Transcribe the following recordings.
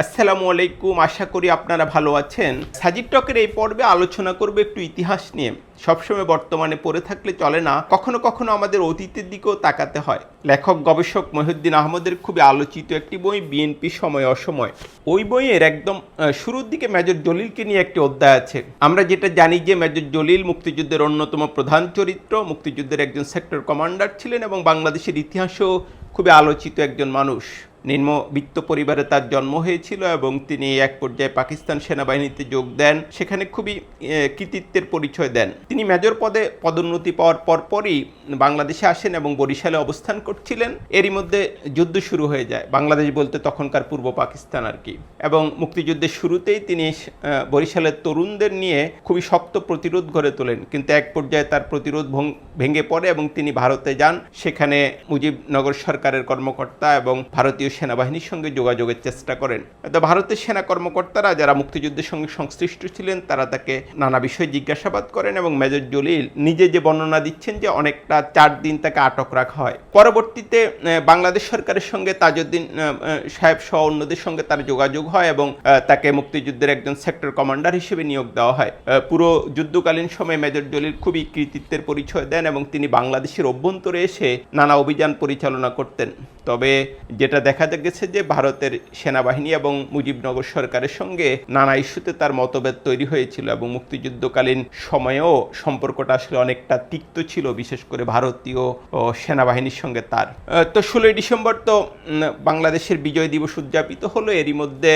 আসসালামু আলাইকুম, আশা করি আপনারা ভালো আছেন। সাজিদ টকের এই পর্বে আলোচনা করব একটু ইতিহাস নিয়ে। সবসময় বর্তমানে পড়ে থাকলে চলে না, কখনো কখনো আমাদের অতীতের দিকেও তাকাতে হয়। লেখক, গবেষক মহিউদ্দিন আহমদের খুবই আলোচিত একটি বই, বিএনপি সময় অসময়। ওই বইয়ের একদম শুরুর দিকে মেজর জলিলকে নিয়ে একটি অধ্যায় আছে। আমরা যেটা জানি যে মেজর জলিল মুক্তিযুদ্ধের অন্যতম প্রধান চরিত্র, মুক্তিযুদ্ধের একজন সেক্টর কমান্ডার ছিলেন এবং বাংলাদেশের ইতিহাসেও খুবই আলোচিত একজন মানুষ। নিম্নবিত্ত পরিবারে তার জন্ম হয়েছিল এবং তিনি এক পর্যায়ে পাকিস্তান সেনাবাহিনীতে যোগ দেন। সেখানে খুবই কৃতিত্বের পরিচয় দেন। তিনি মেজর পদে পদোন্নতি পাওয়ার পরপরই বাংলাদেশে আসেন এবং বরিশালে অবস্থান করছিলেন। এরই মধ্যে যুদ্ধ শুরু হয়ে যায়, বাংলাদেশ বলতে তখনকার পূর্ব পাকিস্তান আর কি। এবং মুক্তিযুদ্ধের শুরুতেই তিনি বরিশালের তরুণদের নিয়ে খুবই শক্ত প্রতিরোধ গড়ে তোলেন। কিন্তু এক পর্যায়ে তার প্রতিরোধ ভেঙে পড়ে এবং তিনি ভারতে যান। সেখানে মুজিবনগর সরকারের কর্মকর্তা এবং ভারতীয় সেনাবাহিনীর সঙ্গে যোগাযোগের চেষ্টা করেন। তো ভারতের সেনা কর্মকর্তারা যারা মুক্তিযুদ্ধের সঙ্গে সংশ্লিষ্ট ছিলেন, তারা তাকে নানা বিষয়ে জিজ্ঞাসাবাদ করেন এবং মেজর জলিল নিজে যে বর্ণনা দিচ্ছেন যে অনেকটা চার দিন তাকে আটক রাখা হয়। পরবর্তীতে বাংলাদেশ সরকারের সঙ্গে তাজউদ্দিন সাহেব সহ অন্যদের সঙ্গে তার যোগাযোগ হয় এবং তাকে মুক্তিযুদ্ধের একজন সেক্টর কমান্ডার হিসেবে নিয়োগ দেওয়া হয়। পুরো যুদ্ধকালীন সময়ে মেজর জলিল খুবই কৃতিত্বের পরিচয় দেন এবং তিনি বাংলাদেশের অভ্যন্তরে এসে নানা অভিযান পরিচালনা করতেন। তবে যেটা দেখা গেছে যে ভারতের সেনাবাহিনী এবং মুজিবনগর সরকারের সঙ্গে নানা ইস্যুতে তার মতভেদ তৈরি হয়েছিল এবং মুক্তিযুদ্ধকালীন সময়েও সম্পর্কটা আসলে অনেকটা তিক্ত ছিল, বিশেষ করে ভারতীয় সেনাবাহিনীর সঙ্গে তার। তো ষোলোই ডিসেম্বর তো বাংলাদেশের বিজয় দিবস উদযাপিত হলো। এরই মধ্যে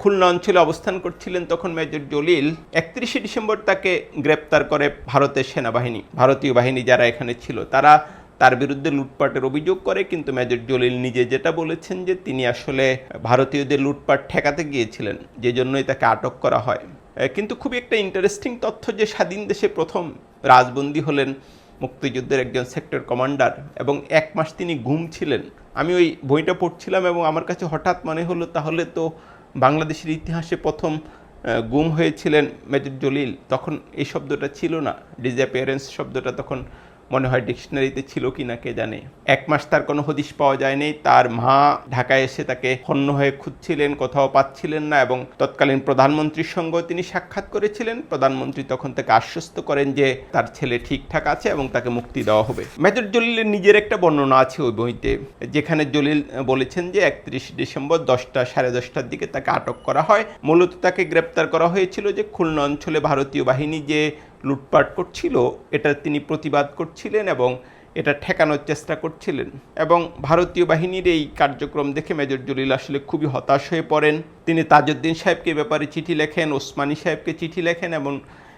খুলনা অঞ্চলে অবস্থান করছিলেন তখন মেজর জলিল। একত্রিশে ডিসেম্বর তাকে গ্রেপ্তার করে ভারতের সেনাবাহিনী, ভারতীয় বাহিনী যারা এখানে ছিল, তারা তার বিরুদ্ধে লুটপাটের অভিযোগ করে, কিন্তু মেজর জলিল নিজে যেটা বলেছেন যে তিনি আসলে ভারতীয়দের লুটপাট ঠেকাতে গিয়েছিলেন, যে জন্যই তাকে আটক করা হয়। কিন্তু খুবই একটা ইন্টারেস্টিং তথ্য যে স্বাধীন দেশে প্রথম রাজবন্দী হলেন মুক্তিযুদ্ধের একজন সেক্টর কমান্ডার এবং এক মাস তিনি ঘুম ছিলেন। আমি ওই বইটা পড়ছিলাম এবং আমার কাছে হঠাৎ মনে হলো, তাহলে তো বাংলাদেশের ইতিহাসে প্রথম গুম হয়েছিলেন মেজর জলিল, তখন এই শব্দটা ছিল না। ডিসঅ্যাপিয়ারেন্স শব্দটা তখন মনে হয় ডিকশনারিতে ছিল কি না কে জানে। এক মাস তার কোনো হদিশ পাওয়া যায়নি। তার মা ঢাকায় এসে তাকে হন্য হয়ে খুঁজছিলেন, কোথাও পাচ্ছিলেন না এবং তৎকালীন প্রধানমন্ত্রীর সঙ্গেও তিনি সাক্ষাৎ করেছিলেন। প্রধানমন্ত্রী তখন তাকে আশ্বস্ত করেন যে তার ছেলে ঠিকঠাক আছে এবং তাকে মুক্তি দেওয়া হবে। মেজর জলিলের নিজের একটা বর্ণনা আছে ওই বইতে, যেখানে জলিল বলেছেন যে একত্রিশ ডিসেম্বর দশটা সাড়ে দশটার দিকে তাকে আটক করা হয়। মূলত তাকে গ্রেপ্তার করা হয়েছিল যে খুলনা অঞ্চলে ভারতীয় বাহিনী যে লুটপাট করছিল, এটা তিনি প্রতিবাদ করছিলেন এবং এটা ঠেকানোর চেষ্টা করছিলেন। এবং ভারতীয় বাহিনীর এই কার্যক্রম দেখে মেজর জলিল আসলে খুবই হতাশ হয়ে পড়েন। তিনি তাজউদ্দিন সাহেবকে ব্যাপারে চিঠি লেখেন, ওসমানী সাহেবকে চিঠি লেখেন এবং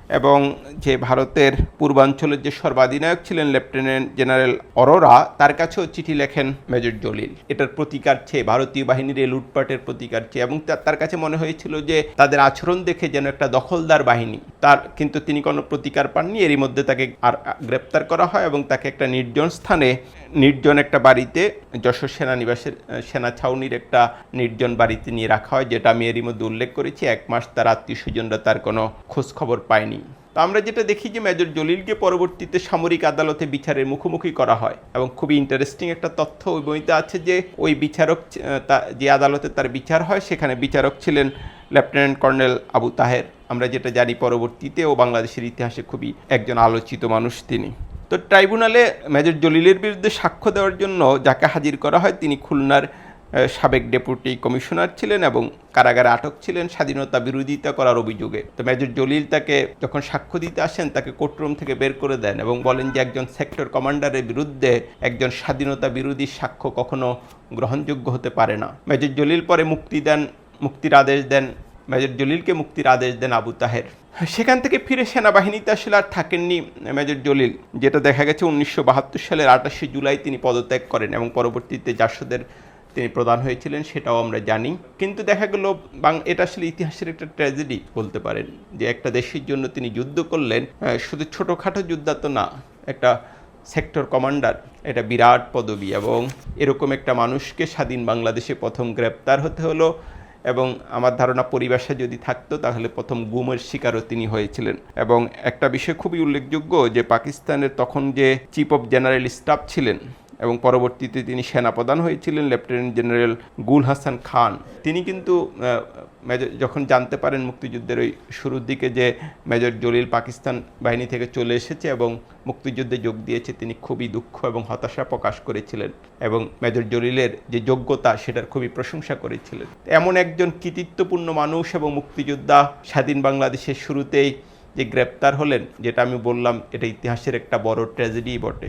এবং যে ভারতের পূর্বাঞ্চলের যে সর্বাধিনায়ক ছিলেন লেফটেন্যান্ট জেনারেল অরোরা, তার কাছেও চিঠি লেখেন মেজর জলিল। এটার প্রতিকার চেয়ে, ভারতীয় বাহিনীর এই লুটপাটের প্রতিকার চেয়ে এবং তার- কাছে মনে হয়েছিল যে তাদের আচরণ দেখে যেন একটা দখলদার বাহিনী, তার কিন্তু তিনি কোনো প্রতিকার পাননি, এরই মধ্যে তাকে আর গ্রেপ্তার করা হয় এবং তাকে একটা নির্জন স্থানে, নির্জন একটা বাড়িতে যশোর সেনানিবাসের সেনা ছাউনির একটা নির্জন বাড়িতে নিয়ে রাখা হয়, যেটা আমি এরই মধ্যে উল্লেখ করেছি, এক মাস তার আত্মীয় স্বজনরা তার কোনো খোঁজ খবর পায়নি। তো আমরা যেটা দেখি যে মেজর জলিলকে পরবর্তীতে সামরিক আদালতে বিচারের মুখোমুখি করা হয় এবং খুবই ইন্টারেস্টিং একটা তথ্য ওই বইতে আছে যে ওই বিচারক যে আদালতে তার বিচার হয় সেখানে বিচারক ছিলেন লেফটেন্যান্ট কর্নেল আবু তাহের আমরা যেটা জানি পরবর্তীতে ও বাংলাদেশের ইতিহাসে খুবই একজন আলোচিত মানুষ তিনি। তো ট্রাইব্যুনালে মেজর জলিলের বিরুদ্ধে সাক্ষ্য দেওয়ার জন্য যাকে হাজির করা হয় তিনি খুলনার সাবেক ডেপুটি কমিশনার ছিলেন এবং কারাগারে আটক ছিলেন স্বাধীনতা বিরোধিতা করার অভিযোগে। তো মেজর জলিল তাকে যখন সাক্ষ্য দিতে আসেন, তাকে কোর্টরুম থেকে বের করে দেন এবং বলেন যে একজন সেক্টর কমান্ডারের বিরুদ্ধে একজন স্বাধীনতা বিরোধী সাক্ষ্য কখনো গ্রহণযোগ্য হতে পারে না। মেজর জলিল পরে মুক্তি দেন, মুক্তির আদেশ দেন, মেজর জলিলকে মুক্তির আদেশ দেন আবু তাহের। সেখান থেকে ফিরে সেনাবাহিনীতে আসলে আর থাকেননি মেজর জলিল, যেটা দেখা গেছে উনিশশো বাহাত্তর সালের আঠাশে জুলাই তিনি পদত্যাগ করেন এবং পরবর্তীতে জাসদের তিনি প্রধান হয়েছিলেন, সেটাও আমরা জানি। কিন্তু দেখা গেল, বাং, এটা আসলে ইতিহাসের একটা ট্র্যাজেডি বলতে পারেন, যে একটা দেশের জন্য তিনি যুদ্ধ করলেন শুধু ছোটোখাটো যুদ্ধা তো না, একটা সেক্টর কমান্ডার এটা বিরাট পদবি এবং এরকম একটা মানুষকে স্বাধীন বাংলাদেশে প্রথম গ্রেপ্তার হতে হলো এবং আমার ধারণা পরিবেশে যদি থাকতো, তাহলে প্রথম গুমের শিকারও তিনি হয়েছিলেন। এবং একটা বিষয় খুবই উল্লেখযোগ্য যে পাকিস্তানের তখন যে চিফ অফ জেনারেল স্টাফ ছিলেন এবং পরবর্তীতে তিনি সেনাপ্রধান হয়েছিলেন, লেফটেন্যান্ট জেনারেল গুল হাসান খান। তিনি কিন্তু মেজর যখন জানতে পারেন মুক্তিযুদ্ধের ওই শুরুর দিকে যে মেজর জলিল পাকিস্তান বাহিনী থেকে চলে এসেছে এবং মুক্তিযুদ্ধে যোগ দিয়েছে, তিনি খুবই দুঃখ এবং হতাশা প্রকাশ করেছিলেন এবং মেজর জলিলের যে যোগ্যতা, সেটার খুবই প্রশংসা করেছিলেন। এমন একজন কৃতিত্বপূর্ণ মানুষ এবং মুক্তিযোদ্ধা স্বাধীন বাংলাদেশের শুরুতেই যে গ্রেপ্তার হলেন, যেটা আমি বললাম, এটা ইতিহাসের একটা বড় ট্র্যাজেডি বটে।